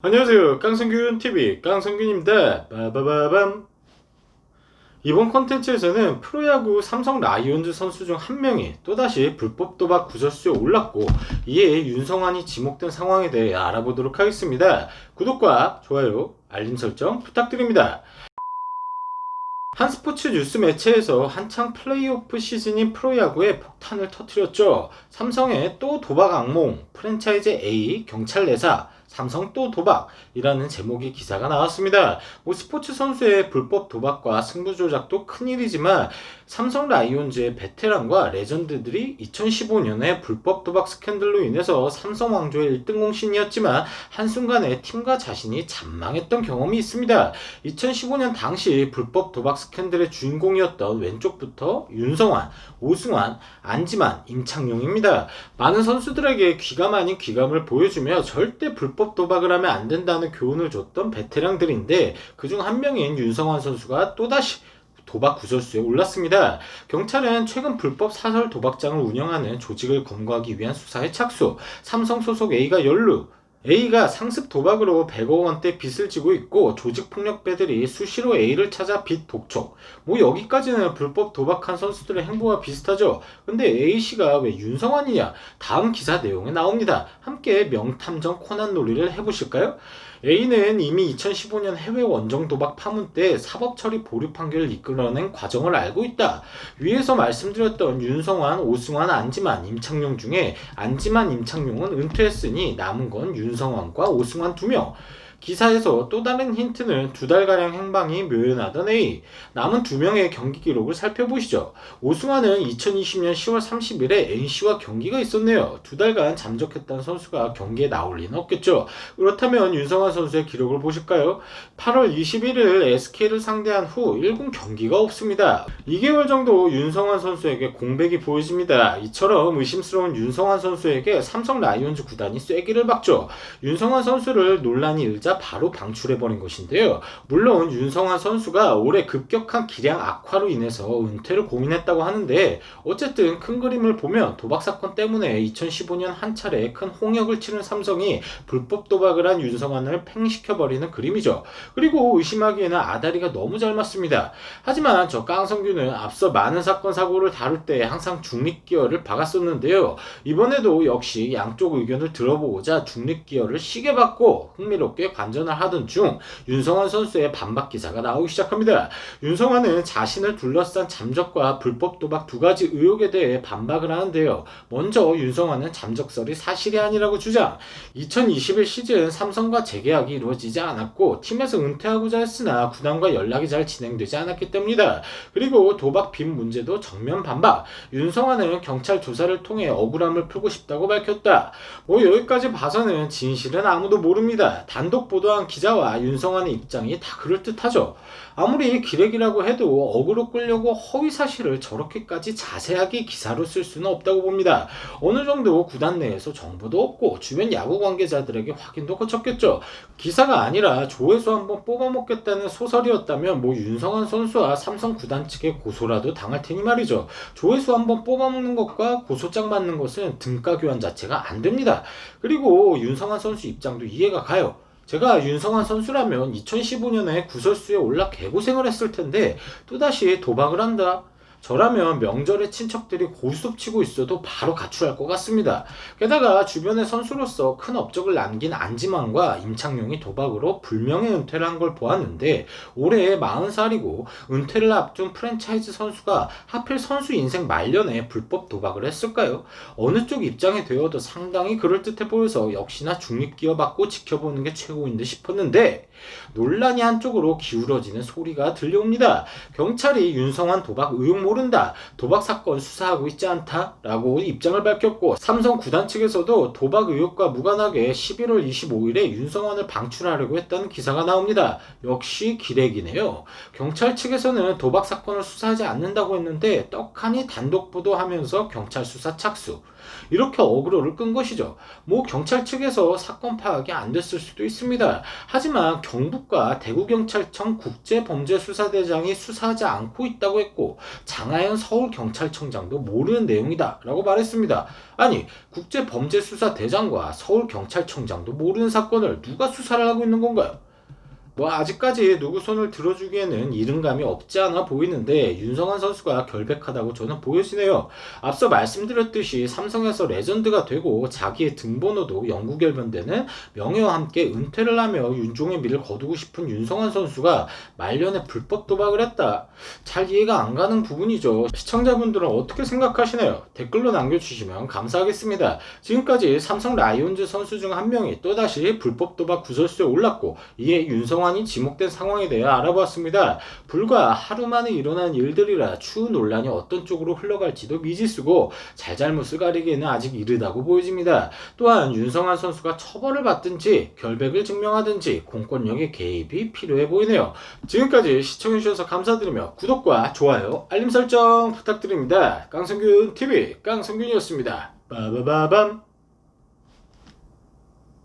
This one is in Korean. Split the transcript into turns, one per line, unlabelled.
안녕하세요. 깡성균 TV 깡성균입니다. 빠바바밤. 이번 컨텐츠에서는 프로야구 삼성 라이온즈 선수 중 한 명이 또다시 불법 도박 구설수에 올랐고 이에 윤성환이 지목된 상황에 대해 알아보도록 하겠습니다. 구독과 좋아요, 알림 설정 부탁드립니다. 한 스포츠 뉴스 매체에서 한창 플레이오프 시즌인 프로야구에 폭탄을 터뜨렸죠. 삼성의 또 도박 악몽, 프랜차이즈 A 경찰 내사, 삼성 또 도박이라는 제목의 기사가 나왔습니다. 뭐 스포츠 선수의 불법 도박과 승부 조작도 큰일이지만 삼성 라이온즈의 베테랑과 레전드들이 2015년에 불법 도박 스캔들로 인해서 삼성 왕조의 1등 공신이었지만 한순간에 팀과 자신이 잔망했던 경험이 있습니다. 2015년 당시 불법 도박 스캔들의 주인공이었던 왼쪽부터 윤성환, 오승환, 안지만, 임창용입니다. 많은 선수들에게 귀감 아닌 귀감을 보여주며 절대 불법 도박을 하면 안 된다는 교훈을 줬던 베테랑들인데 그중 한 명인 윤성환 선수가 또다시 도박 구설수에 올랐습니다. 경찰은 최근 불법 사설 도박장을 운영하는 조직을 검거하기 위한 수사에 착수. 삼성 소속 A가 연루. A가 상습 도박으로 100억 원대 빚을 지고 있고 조직 폭력배들이 수시로 A를 찾아 빚 독촉. 뭐 여기까지는 불법 도박한 선수들의 행보와 비슷하죠. 근데 A 씨가 왜 윤성환이냐? 다음 기사 내용에 나옵니다. 함께 명탐정 코난 놀이를 해보실까요? A는 이미 2015년 해외 원정 도박 파문 때 사법 처리 보류 판결을 이끌어낸 과정을 알고 있다. 위에서 말씀드렸던 윤성환, 오승환, 안지만, 임창용 중에 안지만, 임창용은 은퇴했으니 남은 건 윤 성환과 오승환 두 명. 기사에서 또 다른 힌트는 두 달가량 행방이 묘연하던 A. 남은 두 명의 경기 기록을 살펴보시죠. 오승환은 2020년 10월 30일에 NC와 경기가 있었네요. 두 달간 잠적했다는 선수가 경기에 나올 리는 없겠죠. 그렇다면 윤성환 선수의 기록을 보실까요? 8월 21일 SK를 상대한 후 1군 경기가 없습니다. 2개월 정도 윤성환 선수에게 공백이 보여집니다. 이처럼 의심스러운 윤성환 선수에게 삼성 라이온즈 구단이 쐐기를 박죠. 윤성환 선수를 논란이 일자 바로 방출해버린 것인데요. 물론 윤성환 선수가 올해 급격한 기량 악화로 인해서 은퇴를 고민했다고 하는데 어쨌든 큰 그림을 보면 도박 사건 때문에 2015년 한 차례 큰 홍역을 치른 삼성이 불법 도박을 한 윤성환을 팽시켜버리는 그림이죠. 그리고 의심하기에는 아다리가 너무 잘 맞습니다. 하지만 저 깡성규는 앞서 많은 사건 사고를 다룰 때 항상 중립기어를 박았었는데요. 이번에도 역시 양쪽 의견을 들어보고자 중립기어를 시게 받고 흥미롭게 관전을 하던 중 윤성환 선수의 반박 기사가 나오기 시작합니다. 윤성환은 자신을 둘러싼 잠적과 불법 도박 두 가지 의혹에 대해 반박을 하는데요. 먼저 윤성환은 잠적설이 사실이 아니라고 주장. 2021 시즌 삼성과 재계약이 이루어지지 않았고 팀에서 은퇴하고자 했으나 구단과 연락이 잘 진행되지 않았기 때문이다. 그리고 도박 빚 문제도 정면 반박. 윤성환은 경찰 조사를 통해 억울함을 풀고 싶다고 밝혔다. 뭐 여기까지 봐서는 진실은 아무도 모릅니다. 단독 보도한 기자와 윤성환의 입장이 다 그럴듯하죠. 아무리 기레기라고 해도 어그로 끌려고 허위 사실을 저렇게까지 자세하게 기사로 쓸 수는 없다고 봅니다. 어느 정도 구단 내에서 정보도 없고 주변 야구 관계자들에게 확인도 거쳤겠죠. 기사가 아니라 조회수 한번 뽑아먹겠다는 소설이었다면 뭐 윤성환 선수와 삼성 구단 측에 고소라도 당할 테니 말이죠. 조회수 한번 뽑아먹는 것과 고소장 받는 것은 등가 교환 자체가 안 됩니다. 그리고 윤성환 선수 입장도 이해가 가요. 제가 윤성환 선수라면 2015년에 구설수에 올라 개고생을 했을 텐데 또다시 도박을 한다. 저라면 명절에 친척들이 고스톱 치고 있어도 바로 가출할 것 같습니다. 게다가 주변의 선수로서 큰 업적을 남긴 안지만과 임창용이 도박으로 불명예 은퇴를 한 걸 보았는데 올해 40살이고 은퇴를 앞둔 프랜차이즈 선수가 하필 선수 인생 말년에 불법 도박을 했을까요? 어느 쪽 입장이 되어도 상당히 그럴듯해 보여서 역시나 중립기어 받고 지켜보는 게 최고인 듯 싶었는데 논란이 한쪽으로 기울어지는 소리가 들려옵니다. 경찰이 윤성환 도박 의혹 모른다. 도박 사건 수사하고 있지 않다. 라고 입장을 밝혔고 삼성 구단 측에서도 도박 의혹과 무관하게 11월 25일에 윤성환을 방출하려고 했다는 기사가 나옵니다. 역시 기레기네요. 경찰 측에서는 도박 사건을 수사하지 않는다고 했는데 떡하니 단독 보도하면서 경찰 수사 착수. 이렇게 어그로를 끈 것이죠. 뭐 경찰 측에서 사건 파악이 안 됐을 수도 있습니다. 하지만 경북과 대구경찰청 국제범죄수사대장이 수사하지 않고 있다고 했고 장하연 서울경찰청장도 모르는 내용이다 라고 말했습니다. 아니 국제범죄수사대장과 서울경찰청장도 모르는 사건을 누가 수사를 하고 있는 건가요? 뭐 아직까지 누구 손을 들어주기에는 이른감이 없지 않아 보이는데 윤성환 선수가 결백하다고 저는 보여지네요. 앞서 말씀드렸듯이 삼성에서 레전드가 되고 자기의 등번호도 영구 결변되는 명예와 함께 은퇴를 하며 윤종의 미를 거두고 싶은 윤성환 선수가 말년에 불법 도박을 했다. 잘 이해가 안 가는 부분이죠. 시청자분들은 어떻게 생각하시나요? 댓글로 남겨주시면 감사하겠습니다. 지금까지 삼성 라이온즈 선수 중 한 명이 또다시 불법 도박 구설수에 올랐고 이에 윤성 환이 지목된 상황에 대해 알아보았습니다. 불과 하루 만에 일어난 일들이라 추후 논란이 어떤 쪽으로 흘러갈지도 미지수고 잘잘못을 가리기에는 아직 이르다고 보여집니다. 또한 윤성환 선수가 처벌을 받든지 결백을 증명하든지 공권력의 개입이 필요해 보이네요. 지금까지 시청해주셔서 감사드리며 구독과 좋아요, 알림 설정 부탁드립니다. 깡성균 TV 깡성균이었습니다. 빠바바밤